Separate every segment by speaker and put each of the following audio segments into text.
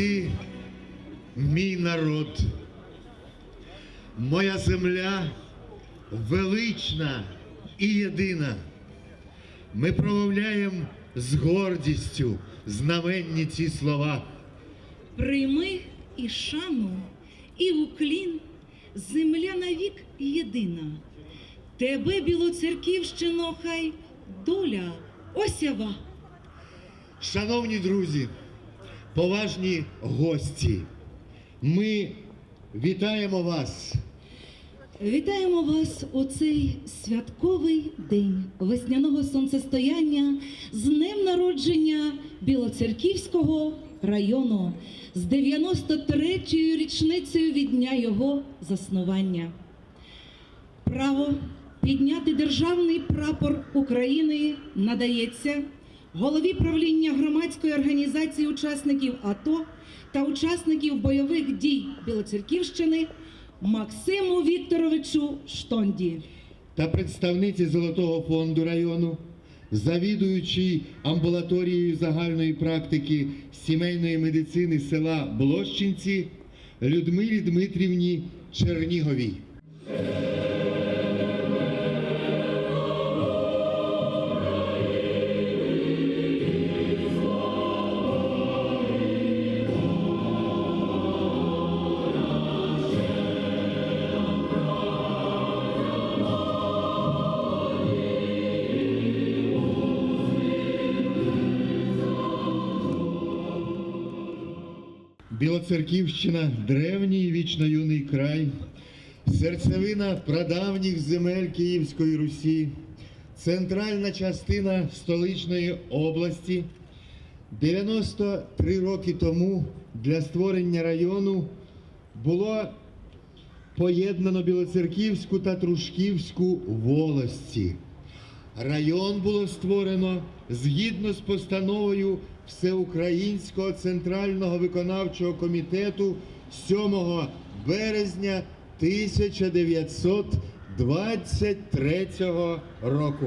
Speaker 1: ти мій народ, моя земля велична і єдина. Ми промовляємо з гордістю знаменні ці слова.
Speaker 2: Прийми і шану, і уклін, земля навік єдина. Тебе, білоцерківщино, хай доля осява.
Speaker 1: Шановні друзі, поважні гості, ми вітаємо вас.
Speaker 2: Вітаємо вас у цей святковий день весняного сонцестояння з днем народження Білоцерківського району з 93-ю річницею від дня його заснування. Право підняти державний прапор України надається голові правління громадської організації учасників АТО та учасників бойових дій Білоцерківщини Максиму Вікторовичу Штонді.
Speaker 1: та представниці Золотого фонду району, завідуючий амбулаторією загальної практики сімейної медицини села Блощинці Людмилі Дмитрівні Черніговій. Білоцерківщина древній вічно юний край, серцевина прадавніх земель Київської Русі, центральна частина столичної області. 93 роки тому для створення району було поєднано Білоцерківську та Трушківську волості. Район було створено згідно з постановою Всеукраїнського центрального виконавчого комітету 7 березня 1923 року.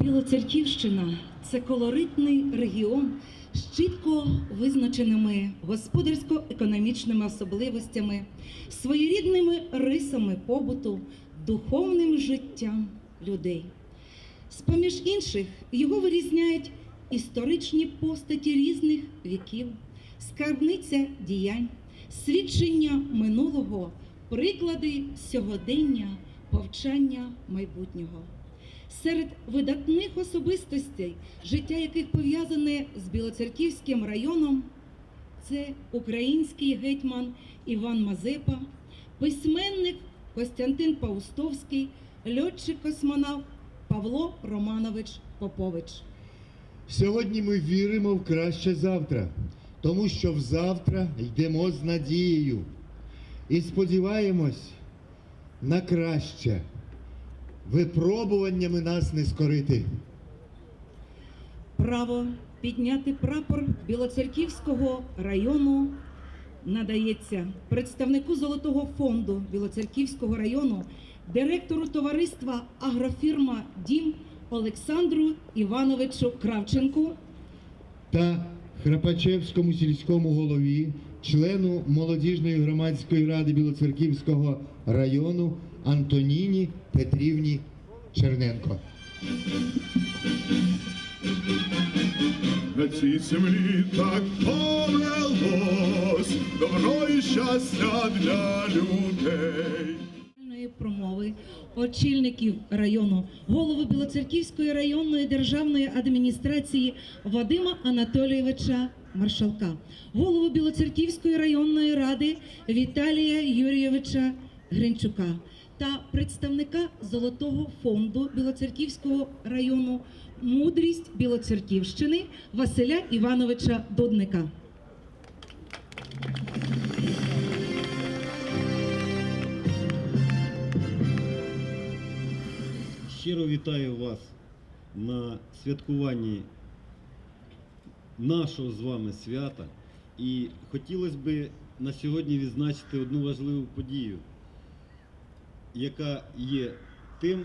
Speaker 2: Білоцерківщина це колоритний регіон з чітко визначеними господарсько-економічними особливостями, своєрідними рисами побуту, духовним життям людей. З-поміж інших його вирізняють історичні постаті різних віків, скарбниця діянь, свідчення минулого, приклади сьогодення, повчання майбутнього. Серед видатних особистостей, життя яких пов'язане з Білоцерківським районом, це український гетьман Іван Мазепа, письменник Костянтин Паустовський, льотчик-космонавт Павло Романович Попович.
Speaker 1: Сьогодні ми віримо в краще завтра, тому що в завтра йдемо з надією і сподіваємось на краще. Випробуваннями нас не скорити.
Speaker 2: Право підняти прапор Білоцерківського району надається представнику Золотого фонду Білоцерківського району, директору товариства Агрофірма Дім Олександру Івановичу Кравченку.
Speaker 1: та Храпачевському сільському голові, члену молодіжної громадської ради Білоцерківського району Антоніні Петрівні Черненко.
Speaker 3: На цій землі так повелось, добро і щастя для людей.
Speaker 2: Промови очільників району, голови Білоцерківської районної державної адміністрації Вадима Анатолійовича Маршалка, голову Білоцерківської районної ради Віталія Юрійовича Гринчука та представника Золотого фонду Білоцерківського району Мудрість Білоцерківщини Василя Івановича Дудника.
Speaker 4: Щиро вітаю вас на святкуванні нашого з вами свята. І хотілося б на сьогодні відзначити одну важливу подію, яка є тим,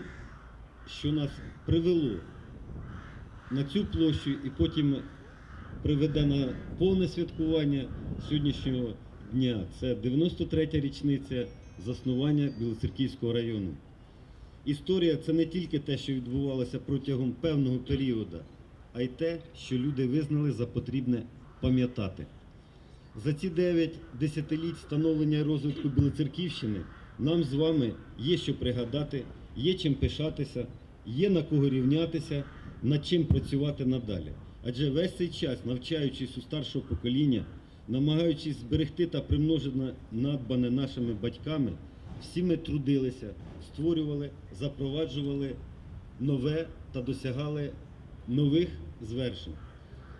Speaker 4: що нас привело на цю площу і потім приведе на повне святкування сьогоднішнього дня. Це 93-я річниця заснування Білоцерківського району. Історія це не тільки те, що відбувалося протягом певного періоду, а й те, що люди визнали за потрібне пам'ятати. За ці 9 десятиліть становлення і розвитку Білоцерківщини нам з вами є що пригадати, є чим пишатися, є на кого рівнятися, над чим працювати надалі. Адже весь цей час, навчаючись у старшого покоління, намагаючись зберегти та примножити надбане нашими батьками, всі ми трудилися, створювали, запроваджували нове та досягали нових звершень.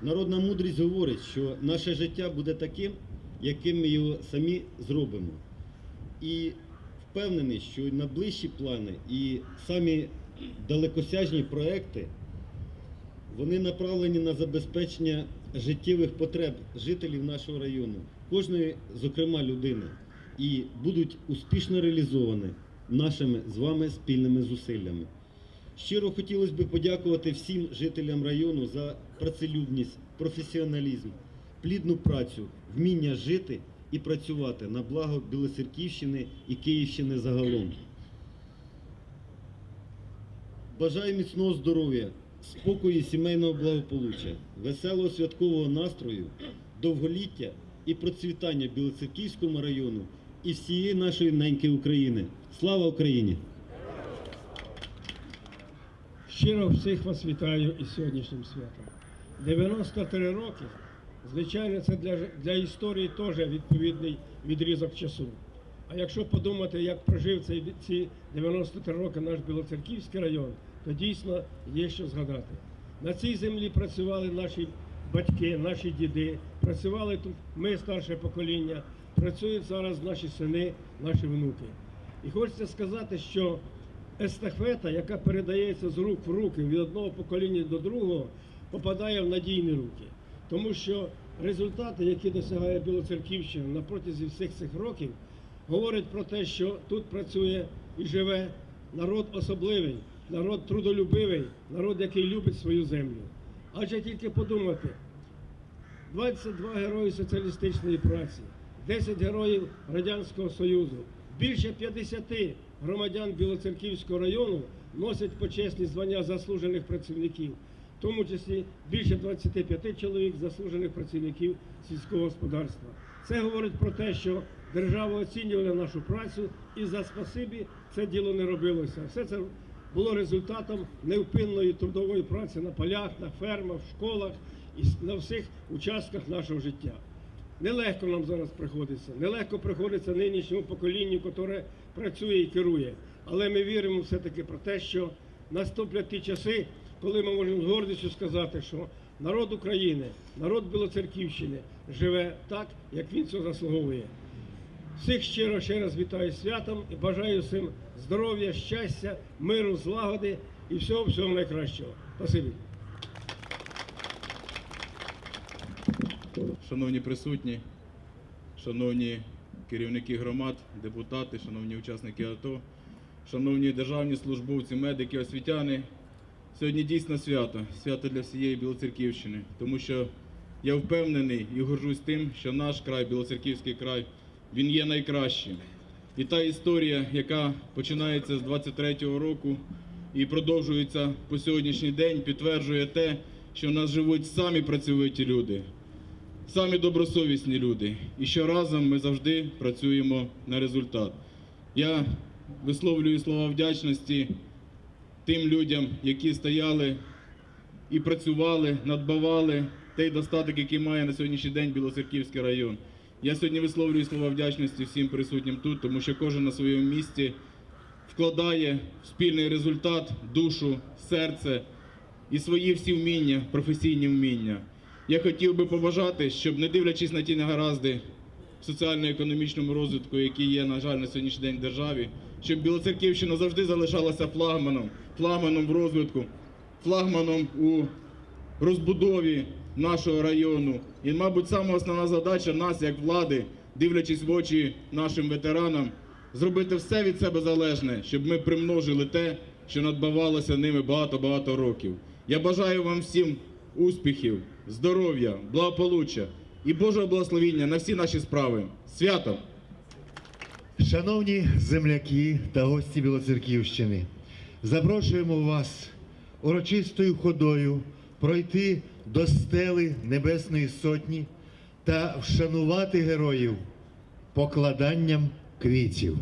Speaker 4: Народна мудрість говорить, що наше життя буде таким, яким ми його самі зробимо. І впевнений, що на ближчі плани і самі далекосяжні проекти вони направлені на забезпечення життєвих потреб жителів нашого району, кожної, зокрема, людини, і будуть успішно реалізовані нашими з вами спільними зусиллями. Щиро хотілося б подякувати всім жителям району за працелюбність, професіоналізм, плідну працю, вміння жити і працювати на благо Білоцерківщини і Київщини загалом. Бажаю міцного здоров'я, спокою і сімейного благополуччя, веселого святкового настрою, довголіття і процвітання Білоцерківському району і всієї нашої неньки України. Слава Україні!
Speaker 5: Щиро всіх вас вітаю із сьогоднішнім святом. 93 роки, звичайно, це для, для історії теж відповідний відрізок часу. А якщо подумати, як прожив цей, ці 93 роки наш Білоцерківський район, то дійсно є що згадати. На цій землі працювали наші батьки, наші діди, працювали тут ми, старше покоління, працюють зараз наші сини, наші внуки. І хочеться сказати, що естафета, яка передається з рук в руки від одного покоління до другого, попадає в надійні руки. Тому що результати, які досягає Білоцерківщина на протязі всіх цих років, говорять про те, що тут працює і живе народ особливий, народ трудолюбивий, народ, який любить свою землю. Адже тільки подумати, 22 герої соціалістичної праці, 10 героїв Радянського Союзу, більше 50 громадян Білоцерківського району носять почесні звання заслужених працівників, в тому числі більше 25 чоловік заслужених працівників сільського господарства. Це говорить про те, що держава оцінювала нашу працю і за спасибі це діло не робилося. Все це було результатом невпинної трудової праці на полях, на фермах, в школах і на всіх участках нашого життя. Нелегко нам зараз приходиться, нелегко приходиться нинішньому поколінню, яке працює і керує. Але ми віримо все-таки про те, що наступлять ті часи, коли ми можемо з гордістю сказати, що народ України, народ Білоцерківщини живе так, як він цього заслуговує. Всіх щиро ще раз вітаю святом і бажаю всім здоров'я, щастя, миру, злагоди і всього всього найкращого. Спасибі.
Speaker 6: Шановні присутні, шановні керівники громад, депутати, шановні учасники АТО, шановні державні службовці, медики, освітяни. Сьогодні дійсно свято, свято для всієї Білоцерківщини, тому що я впевнений і горжусь тим, що наш край, Білоцерківський край, він є найкращим. І та історія, яка починається з 23-го року і продовжується по сьогоднішній день, підтверджує те, що в нас живуть самі працьовиті люди, самі добросовісні люди. І що разом ми завжди працюємо на результат. Я висловлюю слова вдячності тим людям, які стояли і працювали, надбавали той достаток, який має на сьогоднішній день Білоцерківський район. Я сьогодні висловлюю слова вдячності всім присутнім тут, тому що кожен на своєму місці вкладає в спільний результат душу, серце і свої всі вміння, професійні вміння. Я хотів би побажати, щоб не дивлячись на ті негаразди в соціально-економічному розвитку, які є, на жаль, на сьогоднішній день в державі, щоб Білоцерківщина завжди залишалася флагманом, флагманом в розвитку, флагманом у розбудові нашого району. І, мабуть, саме основна задача нас, як влади, дивлячись в очі нашим ветеранам, зробити все від себе залежне, щоб ми примножили те, що надбавалося ними багато-багато років. Я бажаю вам всім успіхів, здоров'я, благополуччя і Божого благословіння на всі наші справи. Свято!
Speaker 1: Шановні земляки та гості Білоцерківщини, запрошуємо вас урочистою ходою пройти до стели Небесної Сотні та вшанувати героїв покладанням квітів.